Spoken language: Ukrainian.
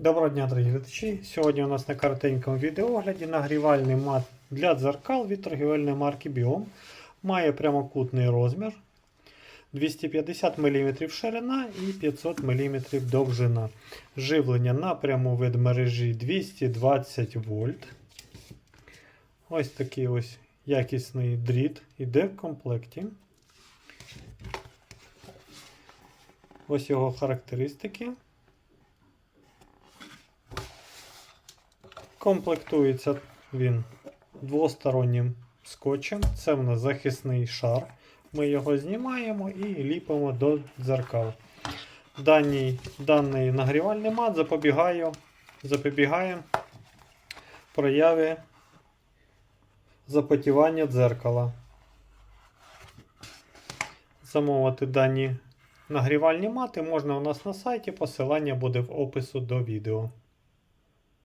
Доброго дня, дорогі глядачі. Сьогодні у нас на коротенькому відеогляді нагрівальний мат для дзеркал від торгівельної марки Biom. Має прямокутний розмір 250 мм ширина і 500 мм довжина. Живлення напряму від мережі 220 вольт. Ось такий ось якісний дріт іде в комплекті. Ось його характеристики. Комплектується він двостороннім скотчем. Це в нас захисний шар. Ми його знімаємо і ліпимо до дзеркал. Даний, даний нагрівальний мат запобігає, запобігає прояві запотівання дзеркала. Замовити дані нагрівальні мати можна у нас на сайті. Посилання буде в опису до відео.